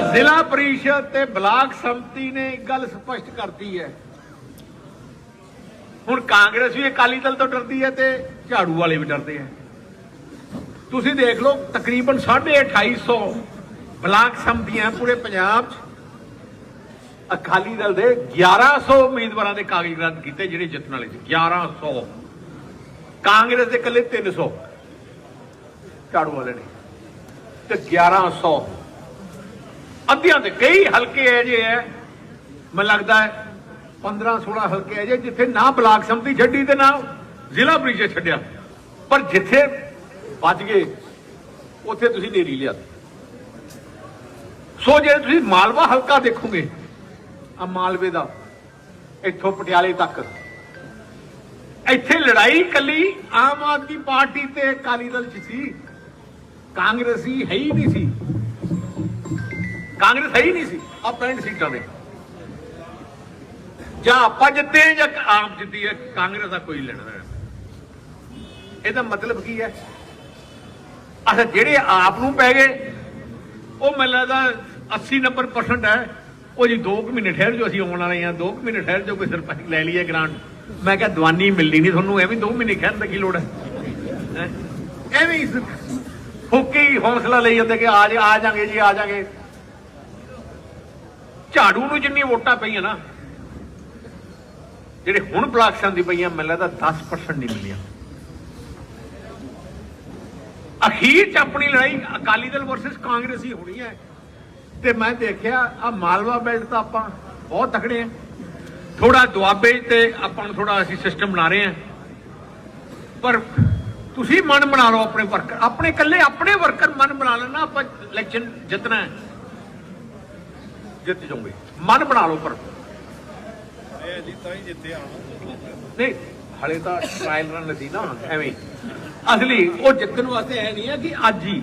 ਜ਼ਿਲ੍ਹਾ ਪਰਿਸ਼ਦ ਤੇ ਬਲਾਕ ਸੰਮਤੀ ਨੇ ਇੱਕ ਗੱਲ ਸਪਸ਼ਟ ਕਰਤੀ ਹੈ। ਹੁਣ ਕਾਂਗਰਸ ਵੀ ਅਕਾਲੀ ਦਲ ਤੋਂ ਡਰਦੀ ਹੈ ਤੇ ਝਾੜੂ ਵਾਲੇ ਵੀ ਡਰਦੇ ਹੈ। ਤੁਸੀਂ ਦੇਖ ਲਓ, ਤਕਰੀਬਨ 250 ਬਲਾਕ ਸੰਮਤੀਆਂ ਪੂਰੇ ਪੰਜਾਬ 'ਚ ਅਕਾਲੀ ਦਲ ਦੇ 1100 ਉਮੀਦਵਾਰਾਂ ਦੇ ਕਾਗਜ਼ ਰੱਦ ਕੀਤੇ ਜਿਹੜੇ ਜਿੱਤਣ ਵਾਲੇ ਸੀ। 1100 ਕਾਂਗਰਸ ਦੇ ਇਕੱਲੇ 300 ਝਾੜੂ ਵਾਲੇ ਨੇ ਤੇ 1100 ਅੱਧਿਆਂ ਤੇ ਕਈ ਹਲਕੇ ਇਹ ਜੇ ਹੈ ਮੈਨੂੰ ਲੱਗਦਾ ਹੈ 15 16 ਹਲਕੇ ਇਹ ਜੇ ਜਿੱਥੇ ਨਾ ਬਲਾਕ ਸੰਮਤੀ ਛੱਡੀ ਤੇ ਨਾ ਜ਼ਿਲ੍ਹਾ ਪ੍ਰੀਸ਼ਦ ਛੱਡਿਆ। ਪਰ ਜਿੱਥੇ ਵੱਜ ਗਏ, ਉੱਥੇ ਤੁਸੀਂ ਨੇਰੀ ਲਿਆ। ਸੋ ਜੇ ਤੁਸੀਂ ਮਾਲਵਾ ਹਲਕਾ ਦੇਖੋਗੇ, ਆ ਮਾਲਵੇ ਦਾ, ਇੱਥੋਂ ਪਟਿਆਲੇ ਤੱਕ। ਇੱਥੇ ਲੜਾਈ ਕੱਲੀ ਆਮ ਆਦਮੀ ਪਾਰਟੀ ਤੇ ਅਕਾਲੀ ਦਲ ਚ ਸੀ। ਕਾਂਗਰਸੀ ਹੈ ਹੀ ਨਹੀਂ ਸੀ। ਕਾਂਗਰਸ ਹੈ ਹੀ ਨਹੀਂ ਸੀ ਆ 65 ਸੀਟਾਂ ਦੇ ਜਾਂ ਆਪਾਂ ਜਿੱਤੇ ਜਾਂ ਆਪ ਜਿੱਤੀ ਹੈ, ਕਾਂਗਰਸ ਦਾ ਕੋਈ ਲੈਣਾ ਦੇਣਾ ਇਹਦਾ ਮਤਲਬ ਕੀ ਹੈ? ਅਸਾਂ ਜਿਹੜੇ ਆਪ ਨੂੰ ਪੈ ਗਏ, ਉਹ ਮੈਨੂੰ ਲੱਗਦਾ 80 90% ਹੈ। ਉਹ ਜੀ 2 ਮਹੀਨੇ ਠਹਿਰ ਜੋ ਅਸੀਂ ਆਉਣ ਵਾਲੇ ਆ 2 ਮਹੀਨੇ ਠਹਿਰ ਜੋ ਕੋਈ ਸਰਪੰਚ ਲੈ ਲਈਏ ਗ੍ਰਾਂਟ ਮੈਂ ਕਿਹਾ ਦਵਾਨੀ ਮਿਲਣੀ ਨਹੀਂ ਤੁਹਾਨੂੰ, ਐਵੇਂ 2 ਮਹੀਨੇ ਖਹਿਣ ਦੀ ਕੀ ਲੋੜ ਹੈ? ਐਵੇਂ ਹੀ ਹੀ ਹੌਸਲਾ ਲਈ ਜਾਂਦੇ ਕਿ ਆ ਜਾ ਆ ਜਾਾਂਗੇ ਜੀ, ਆ ਜਾਾਂਗੇ। ਝਾੜੂ ਨੂੰ ਜਿੰਨੀ ਵੋਟਾਂ ਪਈਆਂ ਨਾ, ਜਿਹੜੇ ਹੁਣ ਬਲਾਕਸਾਂ ਦੀ ਪਈਆਂ, ਮੈਨੂੰ ਲੱਗਦਾ 10% ਨਹੀਂ ਮਿਲੀਆਂ। ਅਖੀਰ ਚ ਆਪਣੀ ਲੜਾਈ ਅਕਾਲੀ ਦਲ ਵਰਸਸ ਕਾਂਗਰਸ ਹੀ ਹੋਣੀ ਹੈ। ਤੇ ਮੈਂ ਦੇਖਿਆ ਆ ਮਾਲਵਾ ਬੈਲਟ ਤਾਂ ਆਪਾਂ ਬਹੁਤ ਤਕੜੇ ਆ। ਥੋੜਾ ਦੁਆਬੇ ਤੇ ਆਪਾਂ ਨੂੰ ਥੋੜਾ ਅਸੀਂ ਸਿਸਟਮ ਬਣਾ ਰਹੇ ਆ। ਪਰ ਤੁਸੀਂ ਮਨ ਬਣਾ ਲਓ ਆਪਣੇ ਵਰਕਰ ਆਪਣੇ ਇਕੱਲੇ ਆਪਣੇ ਵਰਕਰ ਮਨ ਬਣਾ ਲੈਣਾ, ਆਪਾਂ ਇਲੈਕਸ਼ਨ ਜਿੱਤਣਾ ਹੈ। ਜਿੱਤ ਜਾਓਗੇ ਮਨ ਬਣਾ ਲਓ ਪਰ। ਇਹ ਜੀ ਤਾਂ ਹੀ ਜਿੱਤੇ ਆਣਾ ਨਹੀਂ ਹਲੇ ਤਾਂ ਟ੍ਰਾਇਲ ਰਨ ਸੀ ਨਾ ਐਵੇਂ। ਅਸਲੀ ਉਹ ਜਿੱਤਣ ਵਾਸਤੇ ਐ ਨਹੀਂ ਹੈ ਕਿ ਅੱਜ ਹੀ।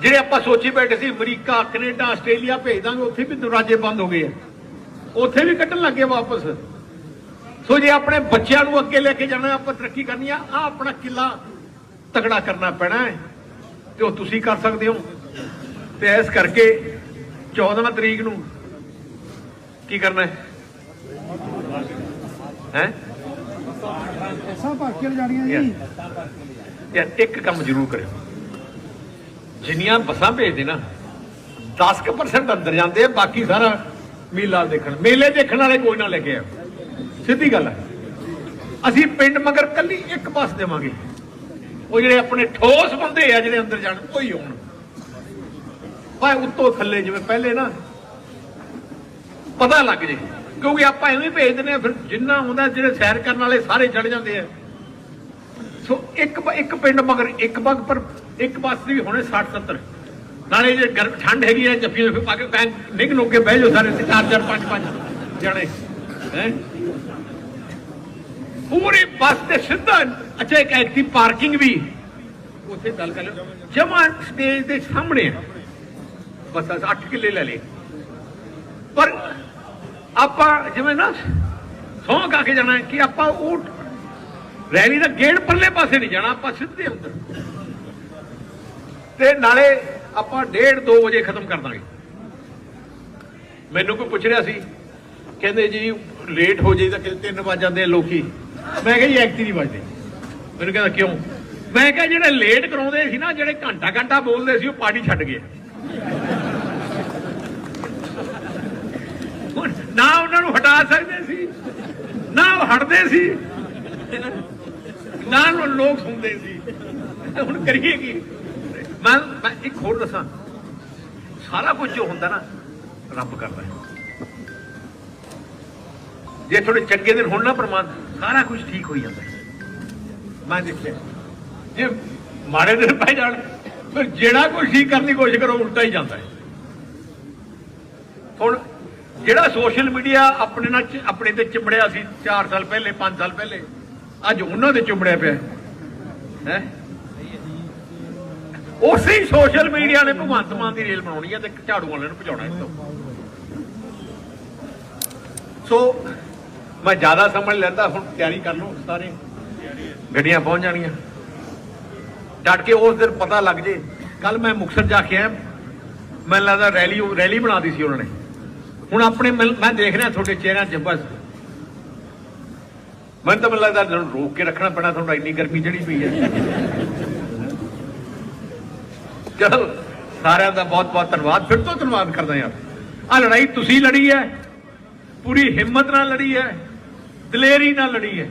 ਜਿਹੜੇ ਆਪਾਂ ਸੋਚੀ ਬੈਠੇ ਸੀ ਅਮਰੀਕਾ ਕੈਨੇਡਾ ਆਸਟ੍ਰੇਲੀਆ ਭੇਜ ਦਾਂਗੇ ਉੱਥੇ ਵੀ ਦਰਵਾਜ਼ੇ ਬੰਦ ਹੋ ਗਏ ਆ। ਉੱਥੇ ਵੀ ਕੱਢਣ ਲੱਗੇ ਵਾਪਸ। ਸੋ ਜੇ ਆਪਣੇ ਬੱਚਿਆਂ ਨੂੰ ਅੱਗੇ ਲੈ ਕੇ ਜਾਣਾ ਆਪਾਂ ਤਰੱਕੀ ਕਰਨੀ ਆ ਆ ਆਪਣਾ ਕਿਲਾ ਤਗੜਾ ਕਰਨਾ ਪੈਣਾ ਹੈ। ਤੇ ਉਹ ਤੁਸੀਂ ਕਰ ਸਕਦੇ ਹੋ। ਤੇ ਇਸ ਕਰਕੇ 14 ਤਰੀਕ ਨੂੰ। ਕੀ ਕਰਨਾ ਹੈ? ਹੈ? ਬੱਸਾਂ ਭਰ ਕੇ ਲਿਜਾਣੀਆਂ ਜੀ। ਯਾਰ ਇੱਕ ਕੰਮ ਜ਼ਰੂਰ ਕਰਿਓ। ਜਿੰਨੀਆਂ ਬੱਸਾਂ ਭੇਜਦੇ ਨਾ 10% ਅੰਦਰ ਜਾਂਦੇ ਆ ਬਾਕੀ ਸਾਰਾ ਮੇਲਾ ਦੇਖਣ। ਮੇਲੇ ਦੇਖਣ ਵਾਲੇ ਕੋਈ ਨਾ ਲੈ ਕੇ ਆ ਸਿੱਧੀ ਗੱਲ ਹੈ। ਅਸੀਂ ਪਿੰਡ ਮਗਰ ਕੱਲੀ ਇੱਕ ਬੱਸ ਦੇਵਾਂਗੇ। ਉਹ ਜਿਹੜੇ ਆਪਣੇ ਠੋਸ ਬੰਦੇ ਆ ਜਿਹੜੇ ਅੰਦਰ ਜਾਣ ਕੋਈ ਹੋਣ ਭਾਵੇਂ ਉੱਤੋਂ ਥੱਲੇ ਜਿਵੇਂ ਪਹਿਲੇ ਨਾ। ਪਤਾ ਲੱਗ ਜੇ, ਕਿਉਂਕਿ ਆਪਾਂ ਐਵੇਂ ਭੇਜ ਦਿੰਦੇ ਆ ਫਿਰ ਜਿੰਨਾ ਆਉਂਦਾ ਜਿਹੜੇ ਸੈਰ ਕਰਨ ਵਾਲੇ ਸਾਰੇ ਚੜ ਜਾਂਦੇ ਆ। ਸੋ ਇੱਕ ਇੱਕ ਪਿੰਡ ਮਗਰ ਇੱਕ ਬਗ, ਪਰ ਇੱਕ ਬੱਸ ਦੀ ਹੋਣੇ 60 70 ਨਾਲੇ ਜੇ ਗਰਮ ਠੰਡ ਹੈਗੀ ਹੈ ਜੱਫੀਆਂ ਫਿਰ ਪਾ ਕੇ ਕੈਂ ਨਿਕ ਨੁਕ ਕੇ ਬਹਿ ਜਾਓ ਸਾਰੇ ਚਾਰ ਚਾਰ, ਪੰਜ ਪੰਜ ਜਣੇ। ਹੈ? ਪੂਰੀ ਬੱਸ ਤੇ ਸਿੱਧਾ, ਅੱਛਾ, ਇੱਕ ਐਕਟੀ ਪਾਰਕਿੰਗ ਵੀ। ਉੱਥੇ ਗੱਲ ਕਰ ਲਿਓ। ਜਮਾ ਸਟੇਜ ਦੇ ਸਾਹਮਣੇ ਆ। ਬਸ 8 ਕਿੱਲੇ ਲੈ ਲਏ। ਪਰ ਆਪਾਂ ਜਿਵੇਂ ਨਾ ਸੌਂ ਕਾ ਕੇ ਜਾਣਾ ਕਿ ਆਪਾਂ ਉਹ ਰੈਲੀ ਦਾ ਗੇੜ ਪਰਲੇ ਪਾਸੇ ਨਹੀਂ ਜਾਣਾ, ਆਪਾਂ ਸਿੱਧੇ ਅੰਦਰ। ਤੇ ਨਾਲੇ ਆਪਾਂ 1:30 2 ਵਜੇ ਖਤਮ ਕਰ ਦਾਂਗੇ। ਮੈਨੂੰ ਕੋਈ ਪੁੱਛ ਰਿਹਾ ਸੀ, ਕਹਿੰਦੇ ਜੀ ਲੇਟ ਹੋ ਜਾਈ ਤਾਂ ਕਿ 3 ਵਜ ਜਾਂਦੇ ਲੋਕੀ। ਮੈਂ ਕਿਹਾ ਜੀ ਐਕਟੀ ਨਹੀਂ ਵੱਜਦੇ। ਮੈਨੂੰ ਕਹਿੰਦਾ, ਕਿਉਂ? ਮੈਂ ਕਿਹਾ ਜਿਹੜੇ ਲੇਟ ਕਰਾਉਂਦੇ ਸੀ ਨਾ, ਜਿਹੜੇ ਘੰਟਾ ਘੰਟਾ ਬੋਲਦੇ ਸੀ, ਉਹ ਪਾਰਟੀ ਛੱਡ ਗਏ ਹੁਣ ਨਾ ਉਹਨਾਂ ਸਕਦੇ ਸੀ ਨਾ ਉਹ ਹਟਦੇ ਸੀ ਨਾ ਲੋਕ ਸੁਣਦੇ ਸੀ। ਹੁਣ ਕਰੀਏ ਕੀ? ਮੈਂ ਮੈਂ ਇੱਕ ਹੋਰ ਦੱਸਾਂ। ਸਾਰਾ ਕੁਝ ਜੋ ਹੁੰਦਾ ਨਾ, ਰੱਬ ਕਰਦਾ ਹੈ। ਜੇ ਥੋੜੇ ਚੰਗੇ ਦਿਨ ਹੋਣ ਨਾ ਪਰਮਾਨ ਸਾਰਾ ਕੁਝ ਠੀਕ ਹੋ ਜਾਂਦਾ ਮੈਂ ਦੇਖਿਆ, ਜੇ ਮਾੜੇ ਦਿਨ ਪੈ ਜਾਣ, ਫਿਰ ਜਿਹੜਾ ਕੁਝ ਠੀਕ ਕਰਨ ਦੀ ਕੋਸ਼ਿਸ਼ ਕਰੋ, ਉਲਟਾ ਹੀ ਜਾਂਦਾ ਹੈ। ਹੁਣ ਜਿਹੜਾ ਸੋਸ਼ਲ ਮੀਡੀਆ ਆਪਣੇ ਨਾਲ ਆਪਣੇ ਤੇ ਚਿੰਬੜਿਆ ਸੀ 4 ਸਾਲ ਪਹਿਲੇ 5 ਸਾਲ ਪਹਿਲੇ, ਅੱਜ ਉਹਨਾਂ ਦੇ ਚਿੰਬੜਿਆ ਪਿਆ। ਹੈ? ਉਸੇ ਸੋਸ਼ਲ ਮੀਡੀਆ ਨੇ ਭਗਵੰਤ ਮਾਨ ਦੀ ਰੇਲ ਬਣਾਉਣੀ ਹੈ ਤੇ ਝਾੜੂ ਵਾਲਿਆਂ ਨੂੰ ਭਜਾਉਣਾ ਇਸ ਸੋ ਮੈਂ ਜ਼ਿਆਦਾ ਸਮਝ ਲੈਂਦਾ, ਹੁਣ ਤਿਆਰੀ ਕਰ ਲਓ ਸਾਰੇ। ਗੱਡੀਆਂ ਪਹੁੰਚ ਜਾਣੀਆਂ। ਡਟ ਕੇ ਉਸ ਦਿਨ ਪਤਾ ਲੱਗ ਜੇ। ਕੱਲ ਮੈਂ ਮੁਕਸਰ ਜਾ ਕੇ ਆਇਆ। ਮੈਨੂੰ ਲੱਗਦਾ ਰੈਲੀ ਰੈਲੀ ਬਣਾਦੀ ਸੀ ਉਹਨਾਂ ਨੇ। ਹੁਣ ਆਪਣੇ ਮਿਲ- ਮੈਂ ਦੇਖ ਰਿਹਾ ਤੁਹਾਡੇ ਚਿਹਰਿਆਂ 'ਚ ਬਸ। ਮੈਨੂੰ ਤਾਂ ਮੈਨੂੰ ਲੱਗਦਾ ਤੁਹਾਨੂੰ ਰੋਕ ਕੇ ਰੱਖਣਾ ਪੈਣਾ, ਤੁਹਾਨੂੰ ਇੰਨੀ ਗਰਮੀ ਚੜੀ ਪਈ ਹੈ। ਚਲੋ, ਸਾਰਿਆਂ ਦਾ ਬਹੁਤ ਬਹੁਤ ਧੰਨਵਾਦ। ਫਿਰ ਤੋਂ ਧੰਨਵਾਦ ਕਰਦਾ ਯਾਰ ਆ ਲੜਾਈ ਤੁਸੀਂ ਲੜੀ ਹੈ। ਪੂਰੀ ਹਿੰਮਤ ਨਾਲ ਲੜੀ ਹੈ। ਦਲੇਰੀ ਨਾਲ ਲੜੀ ਹੈ।